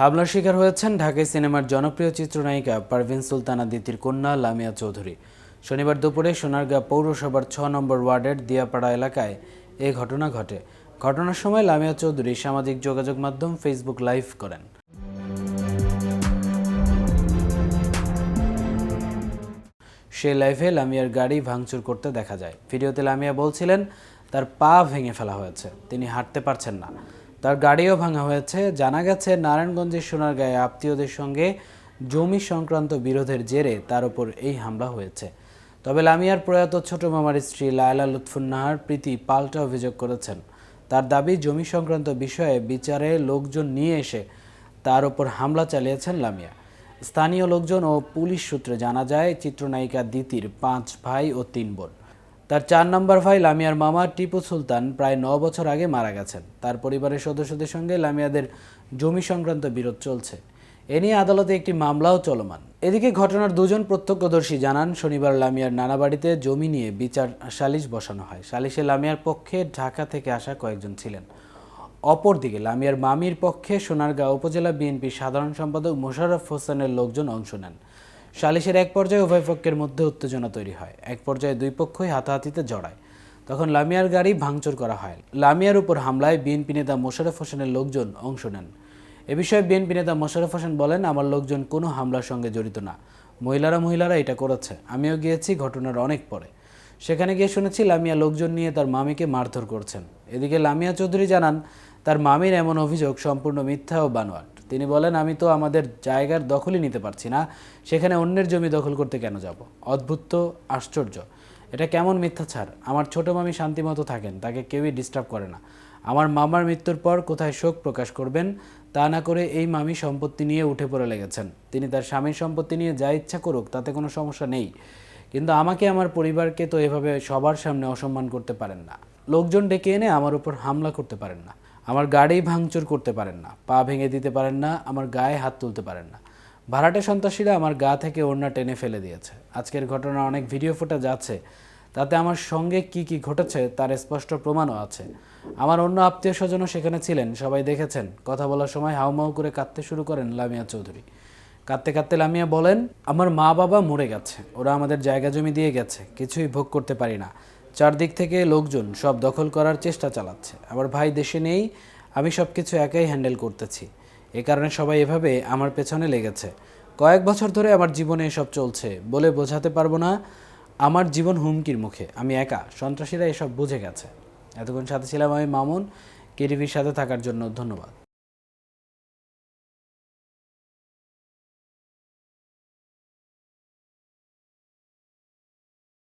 হামলার শিকার হয়েছেন ঢাকাই সিনেমার জনপ্রিয় চিত্রনায়িকা পারভিন সুলতানা দিতির কন্যা লামিয়া চৌধুরী। শনিবার দুপুরে সোনারগাঁ পৌরসভার ছ নম্বর ওয়ার্ডের দিয়াপাড়া এলাকায় এ ঘটনা ঘটে। ঘটনার সময় লামিয়া চৌধুরী সামাজিক যোগাযোগ মাধ্যম ফেসবুক লাইভ করেন। সে লাইভে লামিয়ার গাড়ি ভাঙচুর করতে দেখা যায়। ভিডিওতে লামিয়া বলছিলেন, তার পা ভেঙে ফেলা হয়েছে। তিনি হাঁটতে পারছেন না। তার গাড়িও ভাঙা হয়েছে। জানা গেছে, নারায়ণগঞ্জের সোনারগাঁয়ে আত্মীয়দের সঙ্গে জমি সংক্রান্ত বিরোধের জেরে তার উপর এই হামলা হয়েছে। তবে লামিয়ার প্রয়াত ছোট মামার স্ত্রী লায়লা লুৎফুন্নাহার প্রীতি পাল্টা অভিযোগ করেছেন। তার দাবি, জমি সংক্রান্ত বিষয়ে বিচারে লোকজন নিয়ে এসে তার উপর হামলা চালিয়েছেন লামিয়া। স্থানীয় লোকজন ও পুলিশ সূত্রে জানা যায়, চিত্রনায়িকা দিতির পাঁচ ভাই ও তিন বোন। তার চার নম্বর ভাই লামিয়ার মামা টিপু সুলতান প্রায় ন বছর আগে মারা গেছেন। তার পরিবারের সদস্যদের সঙ্গে লামিয়াদের জমি সংক্রান্ত বিরোধ চলছে। এ নিয়ে আদালতে একটি মামলাও চলমান। এদিকে ঘটনার দুজন প্রত্যক্ষদর্শী জানান, শনিবার লামিয়ার নানা বাড়িতে জমি নিয়ে বিচার সালিশ বসানো হয়। সালিশে লামিয়ার পক্ষে ঢাকা থেকে আসা কয়েকজন ছিলেন। অপরদিকে লামিয়ার মামির পক্ষে সোনারগাঁও উপজেলা বিএনপির সাধারণ সম্পাদক মোশাররফ হোসেনের লোকজন অংশ নেন। সালিশের এক পর্যায়ে উভয় পক্ষের মধ্যে উত্তেজনা তৈরি হয়। এক পর্যায়ে দুই পক্ষই হাতাহাতিতে জড়ায়। তখন লামিয়ার গাড়ি ভাঙচুর করা হয়। লামিয়ার উপর হামলায় বিএনপি নেতা মোশাররফ হোসেনের লোকজন অংশ নেন। এ বিষয়ে বিএনপি নেতা মোশাররফ হোসেন বলেন, আমার লোকজন কোনো হামলার সঙ্গে জড়িত না। মহিলারা মহিলারা এটা করেছে। আমিও গিয়েছি ঘটনার অনেক পরে। সেখানে গিয়ে শুনেছি লামিয়া লোকজন নিয়ে তার মামিকে মারধর করছেন। এদিকে লামিয়া চৌধুরী জানান, তার মামির এমন অভিযোগ সম্পূর্ণ মিথ্যা ও বানোয়াট। তিনি বলেন, আমি তো আমাদের জায়গার দখলই নিতে পারছি না। সেখানে অন্যের জমি দখল করতে কেন যাব? অদ্ভুত আশ্চর্য। এটা কেমন মিথ্যাচার? আমার ছোট মামি শান্তিমতো থাকেন, তাকে কেউই ডিস্টার্ব করে না। আমার মামার মৃত্যুর পর কোথায় শোক প্রকাশ করবেন? তা না করে এই মামি সম্পত্তি নিয়ে উঠে পড়ে লেগেছেন। তিনি তার স্বামীর সম্পত্তি নিয়ে যা ইচ্ছা করুক, তাতে কোনো সমস্যা নেই। কিন্তু আমাকে আমার পরিবারকে তো এভাবে সবার সামনে অসম্মান করতে পারেন না। লোকজন ডেকে এনে আমার উপর হামলা করতে পারেন না। আমার গাড়ি ভাঙচুর করতে পারেন না, পা ভেঙে দিতে পারেন না, আমার গায়ে হাত তুলতে পারেন না। ভাড়াটে সন্ত্রাসীরা আমার গা থেকে ওড়না টেনে ফেলে দিয়েছে। আজকের ঘটনার অনেক ভিডিও ফুটেজ আছে, তাতে আমার সঙ্গে কি কি ঘটেছে তার স্পষ্ট প্রমাণও আছে। আমার অন্য আত্মীয় স্বজনও সেখানে ছিলেন, সবাই দেখেছেন। কথা বলার সময় হাউমাউ করে কাঁদতে শুরু করেন লামিয়া চৌধুরী। কাঁদতে কাঁদতে লামিয়া বলেন, আমার মা বাবা মরে গেছে, ওরা আমাদের জায়গা জমি দিয়ে গেছে, কিছুই ভোগ করতে পারি না। চারদিক থেকে লোকজন সব দখল করার চেষ্টা চালাচ্ছে। আমার ভাই দেশে নেই, আমি সব কিছু একাই হ্যান্ডেল করতেছি। এ কারণে সবাই এভাবে আমার পেছনে লেগেছে। কয়েক বছর ধরে আমার জীবনে এসব চলছে বলে বোঝাতে পারব না। আমার জীবন হুমকির মুখে, আমি একা, সন্ত্রাসীরা এসব বুঝে গেছে। এতক্ষণ সাথে ছিলাম আমি মামুন কেটিভির সাথে থাকার জন্য ধন্যবাদ।